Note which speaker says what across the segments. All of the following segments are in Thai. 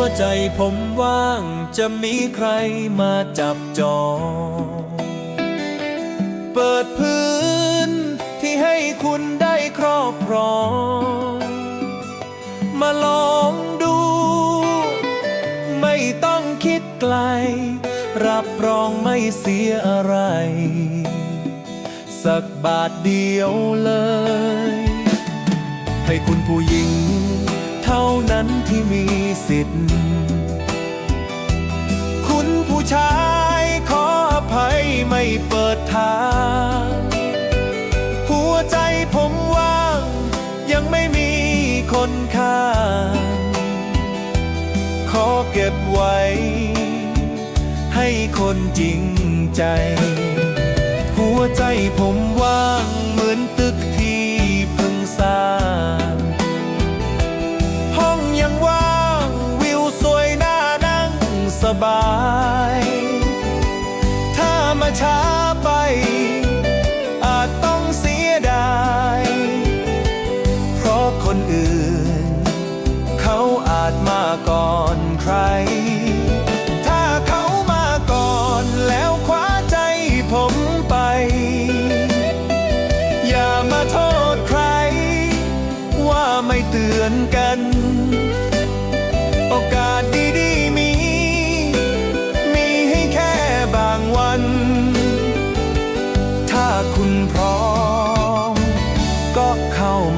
Speaker 1: วใจผมว่างจะมีใครมาจับจอง เปิดพื้นที่ให้คุณได้ครอบครอง มาลองดู ไม่ต้องคิดไกล รับรองไม่เสียอะไร สักบาทเดียวเลย ให้คุณผู้หญิง นั้นที่มีสิทธิ์ คุณผู้ชายขออภัยไม่เปิดทาง หัวใจผมว่าง ยังไม่มีคนข้างขอเก็บไว้ ให้คนจริงใจ หัวใจผมว่าง บาย ถ้ามาช้าไป อาจต้องเสียดาย เพราะคนอื่น เขาอาจมาก่อนใคร ถ้าเขามาก่อนแล้วคว้าใจผมไป อย่ามาโทษใคร ว่าไม่เตือนกัน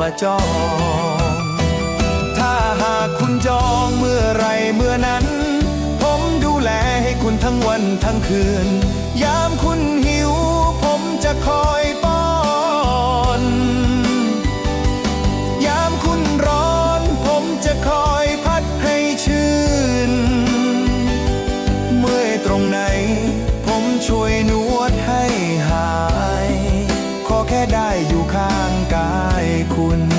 Speaker 1: มาจอง ถ้าหากคุณจองเมื่อไรเมื่อนั้น ผมดูแลให้คุณทั้งวันทั้งคืน ยามคุณหิว ผมจะคอยป้อน ยามคุณร้อน ผมจะคอยพัดให้ชื่น เมื่อตรงไหน ผมช่วยนวดให้หาย ขอแค่ได้ คุณ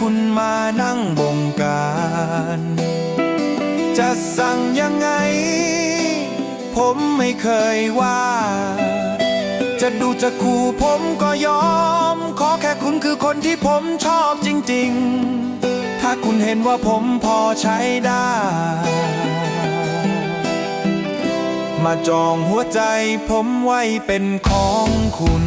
Speaker 1: คุณมานั่งบงการ จะสั่งยังไง ผมไม่เคยว่า จะดูจะคู่ผมก็ยอม ขอแค่คุณคือคนที่ผมชอบจริง ๆ ถ้าคุณเห็นว่าผมพอใช้ได้ มาจองหัวใจผมไว้เป็นของคุณ